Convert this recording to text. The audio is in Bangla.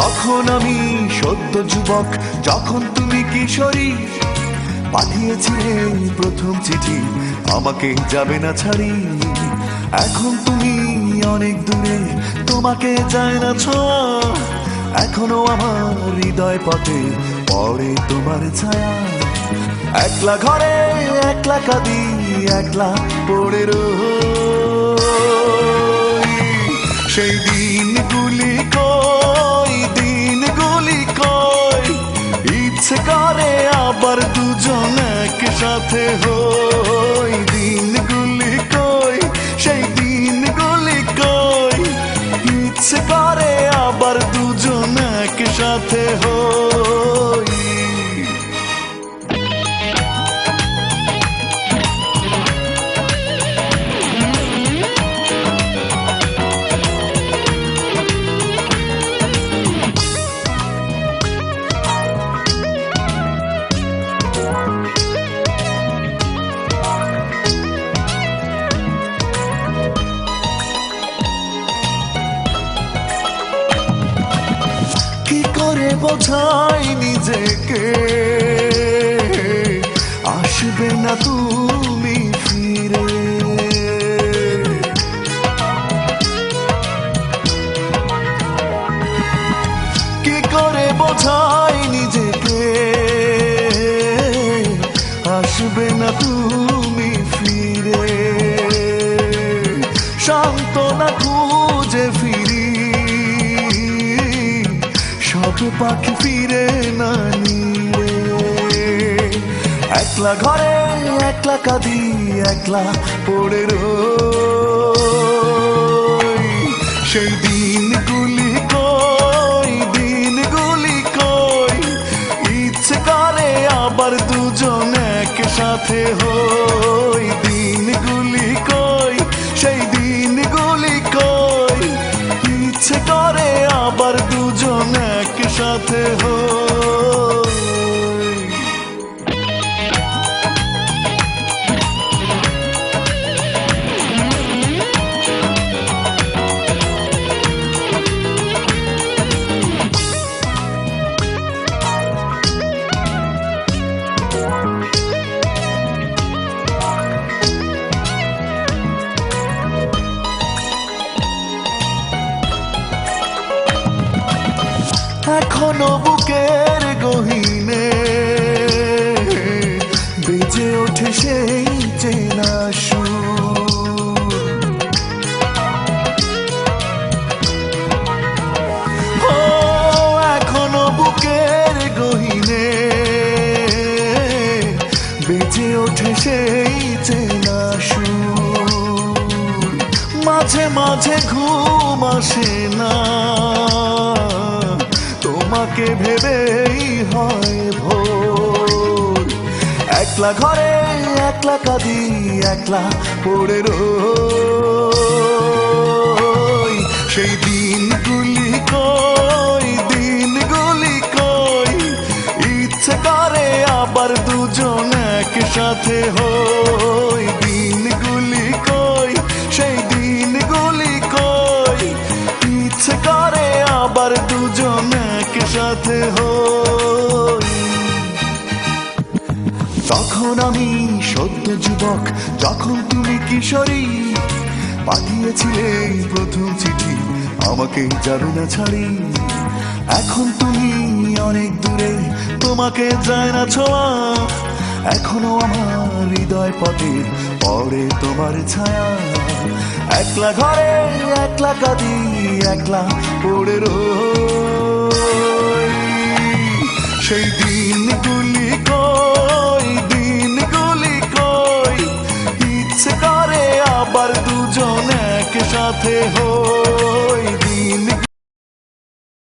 তখন আমি সদ্য যুবক, যখন তুমি কিশোরী, পাঠিয়েছিলে প্রথম চিঠি, আমাকে যাবে না ছাড়ি। এখন তুমি অনেক দূরে, তোমাকে যায় না ছোঁয়া এখনও আমার হৃদয় পথে, পড়ে তোমার ছায়া। একলা ঘরে, একলা কাঁদি, একলা পড়ে রই সেই দিনগুলি কই দিনগুলি কই? ইচ্ছে করে আবার দুজন একসাথে হই। দিনগুলি কই, সেই দিনগুলি কই? ইচ্ছে করে আবার দুজন একসাথে হই। বোঝাই নিজেকে। আসবে না তুমি ফিরে। কি করে বোঝাই নিজেকে? আসবে না তুমি ফিরে। শান্ত না ফিরি সব পাখি ফিরে না নিরে। একলা ঘরে, একলা কাঁদি একলা পড়ে রই। সেই দিনগুলি কই দিনগুলি কই? ইচ্ছে করে আবার দুজন একসাথে হই। একসাথে হই এখনও বুকের গহিনে। বেজে ওঠে সেই চেনা এখনও বুকের গহিনে। বেজে ওঠে সেই চেনা মাঝে মাঝে ঘুম আসে না। তোমাকে ভেবেই হয় ভোর। একলা ঘরে, একলা কাঁদি, একলা পড়ে রই। সেই দিনগুলি কই দিনগুলি কই? ইচ্ছে করে আবার দুজন একসাথে হই। আবার দুজন একসাথে হই। তখন আমি সদ্য যুবক, যখন তুমি কিশোরী পাঠিয়েছিলে প্রথম চিঠি, আমাকে যাবে না ছাড়ি। এখন তুমি অনেক দূরে, তোমাকে যায় না ছোঁয়া। এখনও আমার হৃদয় পথে পরে তোমার ছায়া। একলা ঘরে, একলা কাঁদি, একলা পড়ে রই। সেই দিনগুলি কই দিনগুলি কই? ইচ্ছে করে আবার দুজন একসাথে হই।